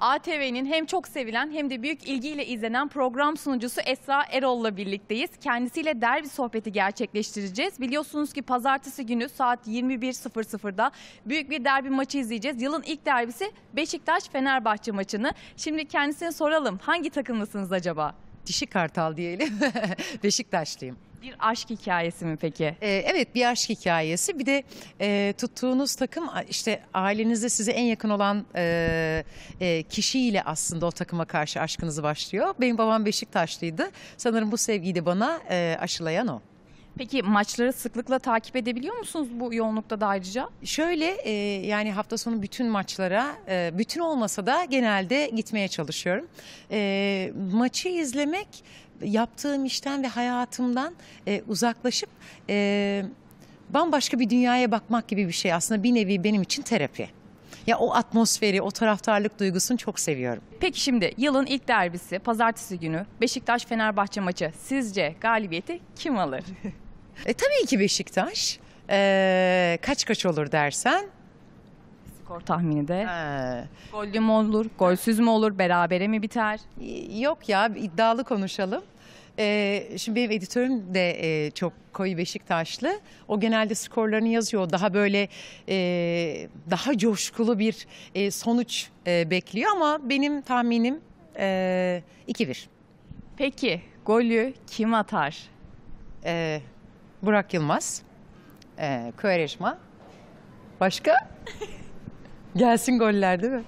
ATV'nin hem çok sevilen hem de büyük ilgiyle izlenen program sunucusu Esra Erol'la birlikteyiz. Kendisiyle derbi sohbeti gerçekleştireceğiz. Biliyorsunuz ki pazartesi günü saat 21.00'da büyük bir derbi maçı izleyeceğiz. Yılın ilk derbisi Beşiktaş-Fenerbahçe maçını. Şimdi kendisine soralım hangi takımlısınız acaba? Dişi kartal diyelim. Beşiktaşlıyım. Bir aşk hikayesi mi peki? Ee, evet bir aşk hikayesi. Bir de e, tuttuğunuz takım işte ailenizde size en yakın olan e, e, kişiyle aslında o takıma karşı aşkınız başlıyor. Benim babam Beşiktaşlıydı. Sanırım bu sevgiyi de bana e, aşılayan o. Peki maçları sıklıkla takip edebiliyor musunuz bu yoğunlukta da ayrıca? Şöyle e, yani hafta sonu bütün maçlara e, bütün olmasa da genelde gitmeye çalışıyorum. E, maçı izlemek yaptığım işten ve hayatımdan e, uzaklaşıp e, bambaşka bir dünyaya bakmak gibi bir şey. Aslında bir nevi benim için terapi. Ya o atmosferi, o taraftarlık duygusunu çok seviyorum. Peki şimdi yılın ilk derbisi pazartesi günü Beşiktaş-Fenerbahçe maçı. Sizce galibiyeti kim alır? E, tabii ki Beşiktaş. E, kaç kaç olur dersen. Skor tahmini de. Ha, Gollü mü olur, golsüz mü olur, berabere mi biter? Yok ya iddialı konuşalım. Ee, şimdi benim editörüm de e, çok koyu Beşiktaşlı. O genelde skorlarını yazıyor. Daha böyle e, daha coşkulu bir e, sonuç e, bekliyor ama benim tahminim e, 2-1. Peki golü kim atar? E, Burak Yılmaz, e, Quaresma. Başka? Gelsin goller değil mi?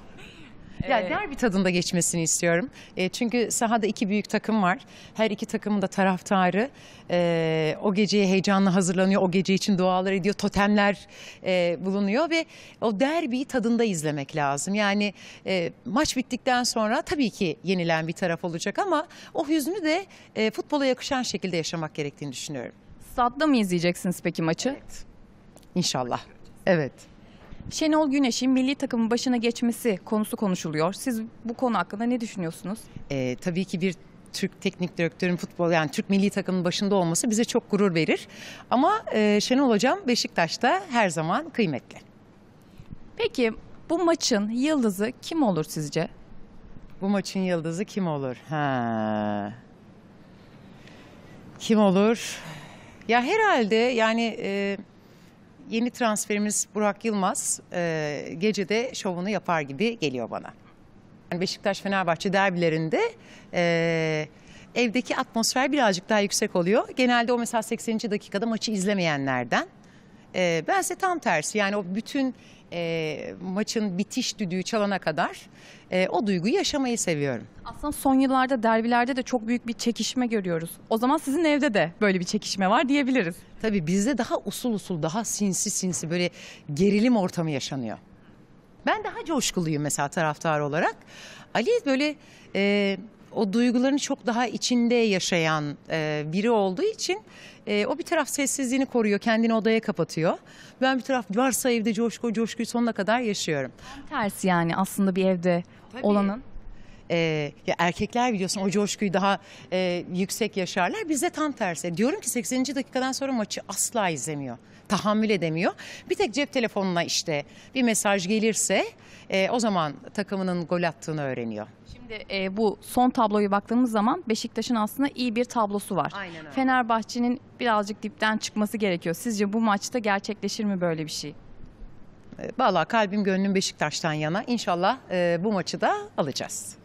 Ya Ee, derbi tadında geçmesini istiyorum. E, çünkü sahada iki büyük takım var. Her iki takımın da taraftarı e, o geceye heyecanla hazırlanıyor. O gece için dualar ediyor. Totemler e, bulunuyor ve o derbiyi tadında izlemek lazım. Yani e, maç bittikten sonra tabii ki yenilen bir taraf olacak ama o hüznü de e, futbola yakışan şekilde yaşamak gerektiğini düşünüyorum. Stadda mı izleyeceksiniz peki maçı? İnşallah. Evet. Şenol Güneş'in milli takımın başına geçmesi konusu konuşuluyor. Siz bu konu hakkında ne düşünüyorsunuz? Ee, tabii ki bir Türk teknik direktörün futbol yani Türk milli takımının başında olması bize çok gurur verir. Ama e, Şenol Hocam Beşiktaş'ta her zaman kıymetli. Peki bu maçın yıldızı kim olur sizce? Bu maçın yıldızı kim olur? Ha. Kim olur? Ya herhalde yani e, yeni transferimiz Burak Yılmaz e, gecede şovunu yapar gibi geliyor bana. Yani Beşiktaş-Fenerbahçe derbilerinde e, evdeki atmosfer birazcık daha yüksek oluyor. Genelde o mesela 80. dakikada maçı izlemeyenlerden. E, bense tam tersi yani o bütün e, maçın bitiş düdüğü çalana kadar e, o duyguyu yaşamayı seviyorum. Aslında son yıllarda derbilerde de çok büyük bir çekişme görüyoruz. O zaman sizin evde de böyle bir çekişme var diyebiliriz. Tabii bizde daha usul usul, daha sinsi sinsi böyle gerilim ortamı yaşanıyor. Ben daha coşkuluyum mesela taraftar olarak. Ali böyle e, o duygularını çok daha içinde yaşayan e, biri olduğu için e, o bir taraf sessizliğini koruyor, kendini odaya kapatıyor. Ben bir taraf varsa evde coşku, coşkuyu sonuna kadar yaşıyorum. Tersi yani aslında bir evde Tabii. olanın. Ee, ya erkekler biliyorsun o coşkuyu daha e, yüksek yaşarlar. Bizde tam tersi. Diyorum ki 80. dakikadan sonra maçı asla izlemiyor. Tahammül edemiyor. Bir tek cep telefonuna işte bir mesaj gelirse e, o zaman takımının gol attığını öğreniyor. Şimdi e, bu son tabloyu baktığımız zaman Beşiktaş'ın aslında iyi bir tablosu var. Fenerbahçe'nin birazcık dipten çıkması gerekiyor. Sizce bu maçta gerçekleşir mi böyle bir şey? E, Vallahi kalbim gönlüm Beşiktaş'tan yana. İnşallah e, bu maçı da alacağız.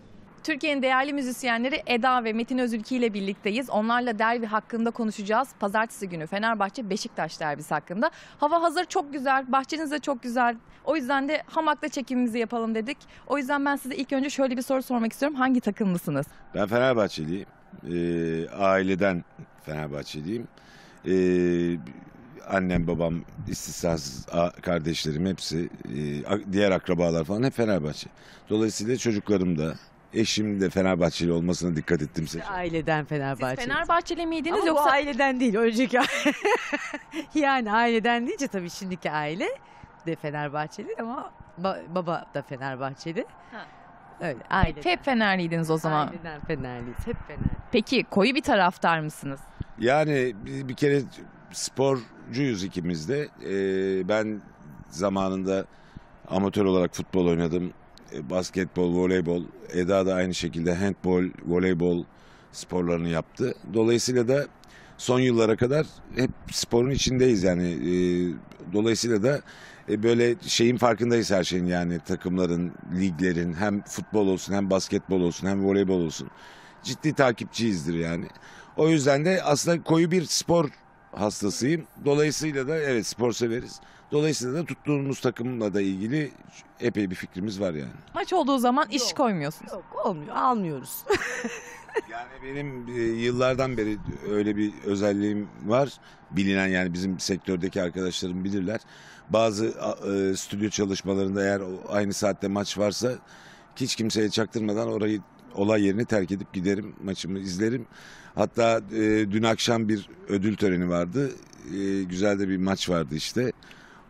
Türkiye'nin değerli müzisyenleri Eda ve Metin Özülki ile birlikteyiz. Onlarla derbi hakkında konuşacağız. Pazartesi günü Fenerbahçe Beşiktaş derbisi hakkında. Hava hazır çok güzel, bahçeniz de çok güzel. O yüzden de hamakta çekimimizi yapalım dedik. O yüzden ben size ilk önce şöyle bir soru sormak istiyorum. Hangi takımlısınız? Ben Fenerbahçeliyim. Ee, aileden Fenerbahçeliyim. Ee, annem, babam, istisnasız kardeşlerim hepsi, e, diğer akrabalar falan hep Fenerbahçe. Dolayısıyla çocuklarım da, eşim de Fenerbahçeli olmasına dikkat ettim. seçim. Aileden Siz Fenerbahçe. Fenerbahçeli miydiniz Ama yoksa bu aileden değil önceki aile. yani aileden deyince tabii şimdiki aile de Fenerbahçeli ama ba- baba da Fenerbahçeli. Ha. Öyle aileden. hep Fenerliydiniz o zaman? Aileden Fenerliyiz. Hep Fenerli. Peki koyu bir taraftar mısınız? Yani bir, bir kere sporcuyuz ikimiz de. Ee, ben zamanında amatör olarak futbol oynadım. E, basketbol, voleybol, Eda da aynı şekilde handbol, voleybol sporlarını yaptı. Dolayısıyla da son yıllara kadar hep sporun içindeyiz yani. E, dolayısıyla da e, böyle şeyin farkındayız her şeyin yani takımların, liglerin hem futbol olsun hem basketbol olsun hem voleybol olsun. Ciddi takipçiyizdir yani. O yüzden de aslında koyu bir spor hastasıyım. Dolayısıyla da evet spor severiz. Dolayısıyla da tuttuğumuz takımla da ilgili epey bir fikrimiz var yani. Maç olduğu zaman iş Yok. koymuyorsunuz. Yok olmuyor almıyoruz. Yani benim e, yıllardan beri öyle bir özelliğim var. Bilinen yani bizim sektördeki arkadaşlarım bilirler. Bazı e, stüdyo çalışmalarında eğer aynı saatte maç varsa hiç kimseye çaktırmadan orayı olay yerini terk edip giderim maçımı izlerim. Hatta e, dün akşam bir ödül töreni vardı. E, güzel de bir maç vardı işte.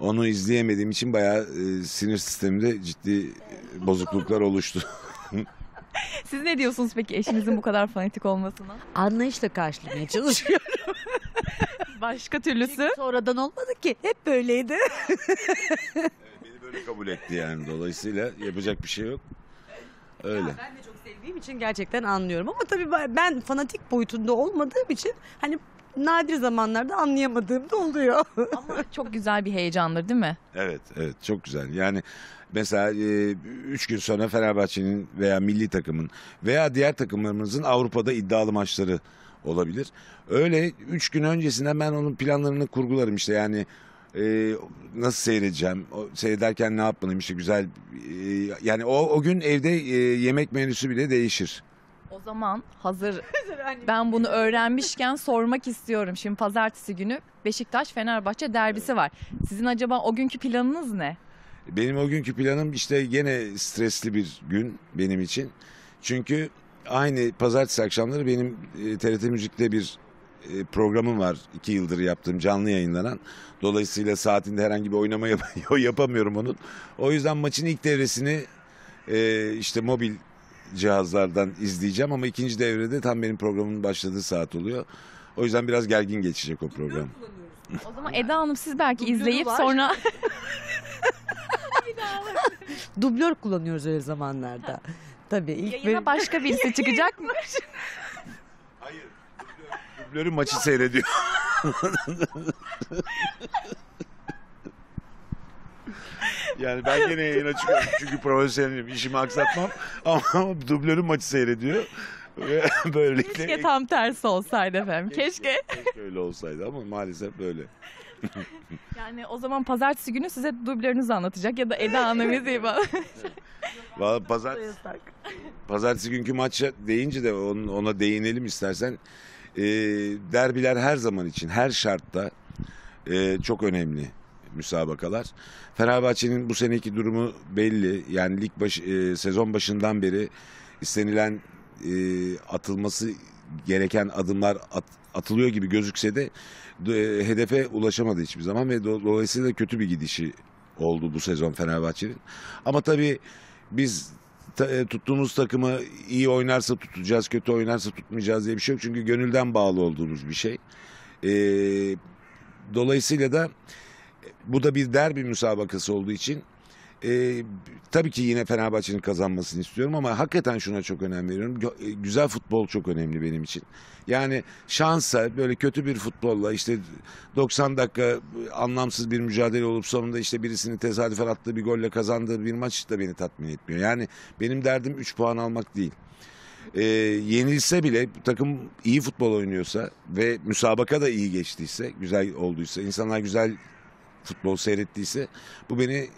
Onu izleyemediğim için bayağı e, sinir sistemimde ciddi bozukluklar oluştu. Siz ne diyorsunuz peki eşinizin bu kadar fanatik olmasına? Anlayışla karşılamaya çalışıyor. Başka türlüsü? Sonradan olmadı ki. Hep böyleydi. Beni böyle kabul etti yani dolayısıyla yapacak bir şey yok. Öyle. Ben de çok sevdiğim için gerçekten anlıyorum. Ama tabii ben fanatik boyutunda olmadığım için hani nadir zamanlarda anlayamadığım da oluyor. Ama çok güzel bir heyecandır değil mi? Evet, evet çok güzel. Yani mesela e, üç gün sonra Fenerbahçe'nin veya milli takımın veya diğer takımlarımızın Avrupa'da iddialı maçları olabilir. Öyle üç gün öncesinden ben onun planlarını kurgularım işte yani e, nasıl seyredeceğim, o, seyrederken ne yapmalıyım işte güzel e, yani o, o gün evde e, yemek menüsü bile değişir. O zaman hazır ben bunu öğrenmişken sormak istiyorum. Şimdi pazartesi günü Beşiktaş Fenerbahçe derbisi var. Sizin acaba o günkü planınız ne? Benim o günkü planım işte gene stresli bir gün benim için. Çünkü aynı pazartesi akşamları benim e, TRT Müzik'te bir e, programım var. iki yıldır yaptığım canlı yayınlanan. Dolayısıyla saatinde herhangi bir oynama yap- yapamıyorum onun. O yüzden maçın ilk devresini e, işte mobil cihazlardan izleyeceğim ama ikinci devrede tam benim programın başladığı saat oluyor. O yüzden biraz gergin geçecek o program. O zaman Eda Hanım siz belki Dublörü izleyip var. sonra Dublör kullanıyoruz öyle zamanlarda. Tabii ilk yayına bir- başka birisi çıkacak mı? Hayır. Dublörü maçı seyrediyor. yani ben gene yayına çıkıyorum çünkü profesyonelim işimi aksatmam ama dublörü maçı seyrediyor ve böylelikle Keşke tam tersi olsaydı efendim. Keşke. keşke öyle olsaydı ama maalesef böyle. Yani o zaman pazartesi günü size dublörünüzü anlatacak ya da Eda Hanım izleyip Vallahi pazar, pazartesi günkü maça deyince de on- ona değinelim istersen. Ee, derbiler her zaman için her şartta e, çok önemli müsabakalar. Fenerbahçe'nin bu seneki durumu belli. Yani lig baş, e, sezon başından beri istenilen e, atılması gereken adımlar at- atılıyor gibi gözükse de e, hedefe ulaşamadı hiçbir zaman ve do- dolayısıyla kötü bir gidişi oldu bu sezon Fenerbahçe'nin. Ama tabii biz ta- e, tuttuğumuz takımı iyi oynarsa tutacağız, kötü oynarsa tutmayacağız diye bir şey yok. Çünkü gönülden bağlı olduğumuz bir şey. E, dolayısıyla da bu da bir derbi müsabakası olduğu için e, tabii ki yine Fenerbahçe'nin kazanmasını istiyorum ama hakikaten şuna çok önem veriyorum. E, Güzel futbol çok önemli benim için. Yani şansa böyle kötü bir futbolla işte 90 dakika anlamsız bir mücadele olup sonunda işte birisinin tesadüfen attığı bir golle kazandığı bir maç da beni tatmin etmiyor. Yani benim derdim 3 puan almak değil. Ee, yenilse bile takım iyi futbol oynuyorsa ve müsabaka da iyi geçtiyse, güzel olduysa, insanlar güzel futbol seyrettiyse bu beni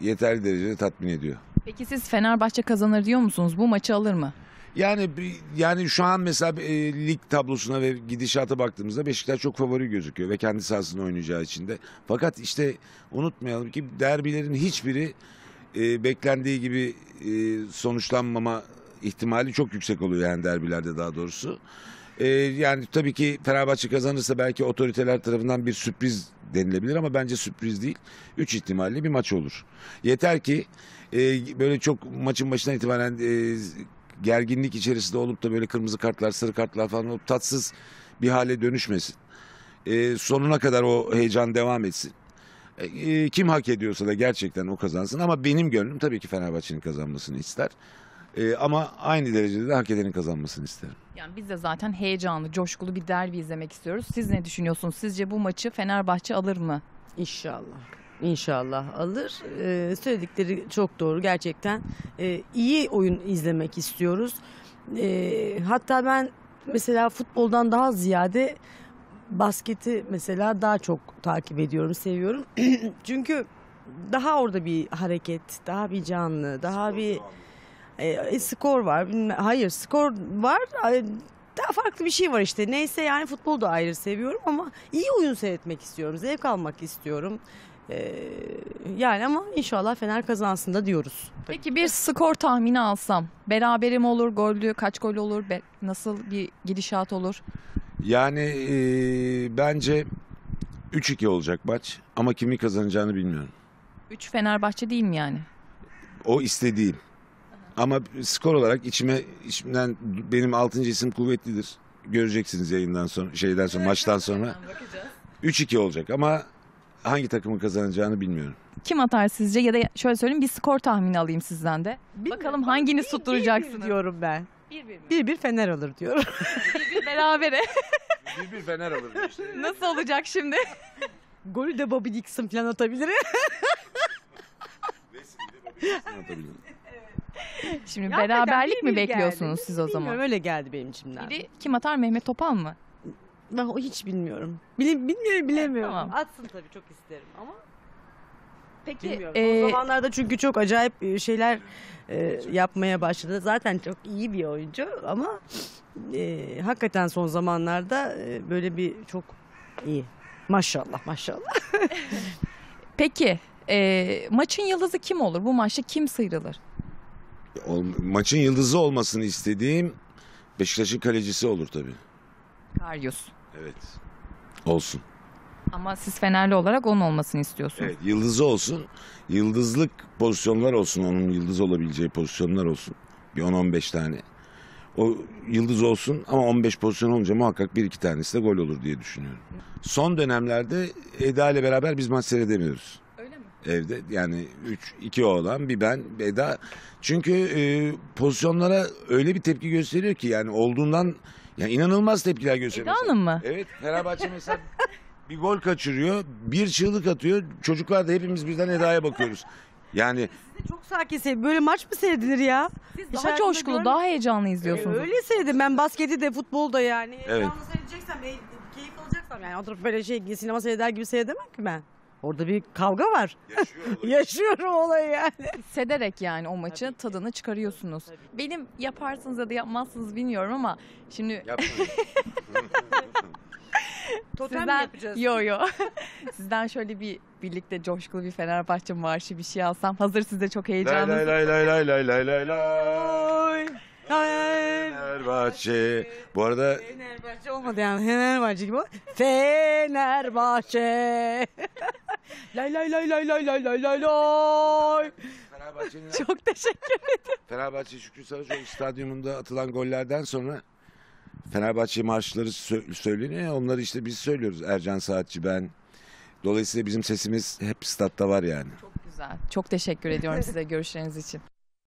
yeterli derecede tatmin ediyor. Peki siz Fenerbahçe kazanır diyor musunuz? Bu maçı alır mı? Yani yani şu an mesela e, lig tablosuna ve gidişata baktığımızda Beşiktaş çok favori gözüküyor ve kendi sahasında oynayacağı için de. Fakat işte unutmayalım ki derbilerin hiçbiri e, beklendiği gibi e, sonuçlanmama ihtimali çok yüksek oluyor yani derbilerde daha doğrusu. E, yani tabii ki Fenerbahçe kazanırsa belki otoriteler tarafından bir sürpriz denilebilir ama bence sürpriz değil. Üç ihtimalli bir maç olur. Yeter ki e, böyle çok maçın başından itibaren e, gerginlik içerisinde olup da böyle kırmızı kartlar, sarı kartlar falan olup tatsız bir hale dönüşmesin. E, sonuna kadar o heyecan devam etsin. E, kim hak ediyorsa da gerçekten o kazansın ama benim gönlüm tabii ki Fenerbahçe'nin kazanmasını ister. E, ama aynı derecede de hak edenin kazanmasını isterim. Yani biz de zaten heyecanlı, coşkulu bir derbi izlemek istiyoruz. Siz ne düşünüyorsunuz? Sizce bu maçı Fenerbahçe alır mı? İnşallah. İnşallah alır. Ee, söyledikleri çok doğru gerçekten. Ee, iyi oyun izlemek istiyoruz. Ee, hatta ben mesela futboldan daha ziyade basketi mesela daha çok takip ediyorum, seviyorum. Çünkü daha orada bir hareket, daha bir canlı, daha bir e, e, skor var. Hayır, skor var. Ay, Daha farklı bir şey var işte. Neyse yani futbolu da ayrı seviyorum ama iyi oyun seyretmek istiyorum. Zevk almak istiyorum. Ee, yani ama inşallah Fener kazansın da diyoruz. Peki bir skor tahmini alsam. Berabere mi olur, gollü, kaç gol olur, be- nasıl bir gidişat olur? Yani e, bence 3-2 olacak maç ama kimin kazanacağını bilmiyorum. 3 Fenerbahçe değil mi yani? O istediğim. Ama skor olarak içime içimden benim 6. isim kuvvetlidir. Göreceksiniz yayından sonra şeyden sonra maçtan sonra 3-2 olacak ama hangi takımın kazanacağını bilmiyorum. Kim atar sizce ya da şöyle söyleyeyim bir skor tahmini alayım sizden de. Bakalım hanginiz tutturacaksınız? diyorum ben. 1-1 Bir bir Fener alır diyorum. Berabere. Bir bir Fener alır işte. Nasıl olacak şimdi? Golü de Bobby Dixon falan atabilir. Şimdi Hakikaten beraberlik mi bir bekliyorsunuz geldi. siz o zaman? Bilmiyorum öyle geldi benim içimden. Biri kim atar Mehmet Topal mı? Ben o hiç bilmiyorum. Bilim, bilmiyorum bilemiyorum. Tamam. Atsın tabii çok isterim ama Peki bilmiyorum. e, Son zamanlarda çünkü çok acayip e, şeyler e, yapmaya başladı. Zaten çok iyi bir oyuncu ama e, hakikaten son zamanlarda e, böyle bir çok iyi. Maşallah maşallah. peki e, maçın yıldızı kim olur? Bu maçta kim sıyrılır? Maçın yıldızı olmasını istediğim Beşiktaş'ın kalecisi olur tabii. Karyus. Evet. Olsun. Ama siz Fenerli olarak onun olmasını istiyorsunuz. Evet, yıldızı olsun. Yıldızlık pozisyonlar olsun. Onun yıldız olabileceği pozisyonlar olsun. Bir 10-15 tane. O yıldız olsun ama 15 pozisyon olunca muhakkak bir iki tanesi de gol olur diye düşünüyorum. Son dönemlerde Eda ile beraber biz maç seyredemiyoruz. Evde yani 3 2 oğlan bir ben Eda. Çünkü e, pozisyonlara öyle bir tepki gösteriyor ki yani olduğundan yani inanılmaz tepkiler gösteriyor. Eda Mesela- Hanım mı? Evet Fenerbahçe mesela bir gol kaçırıyor. Bir çığlık atıyor. Çocuklar da hepimiz birden Eda'ya bakıyoruz. Yani çok sakin sev. Böyle maç mı seyredilir ya? Siz daha coşkulu, daha heyecanlı izliyorsunuz. E, Öyle seyredim ben basketi de futbolda yani. Evet. Heyecanlı seyredeceksem, e, keyif alacaksam yani oturup böyle şey sinema seyreder gibi seyredemem ki ben. Orada bir kavga var. Yaşıyor, Yaşıyor olayı yani. Hissederek yani o maçı Tabii tadını çıkarıyorsunuz. Tabii. Benim yaparsınız ya da yapmazsınız bilmiyorum ama şimdi... Yapmayın. Totem Sizden... yapacağız? Yo yo. Sizden şöyle bir birlikte coşkulu bir Fenerbahçe marşı bir şey alsam. Hazır size çok heyecanlı. Lay lay lay lay lay lay lay lay. Fenerbahçe. Bu arada Fenerbahçe olmadı yani. Fenerbahçe gibi. Fenerbahçe lay lay lay lay lay lay lay lay lay. Fenerbahçe'nin Çok teşekkür Fenerbahçe Şükrü Saracoğlu stadyumunda atılan gollerden sonra Fenerbahçe marşları sö- söyleniyor. ya, Onları işte biz söylüyoruz. Ercan Saatçi ben. Dolayısıyla bizim sesimiz hep statta var yani. Çok güzel. Çok teşekkür ediyorum size görüşleriniz için.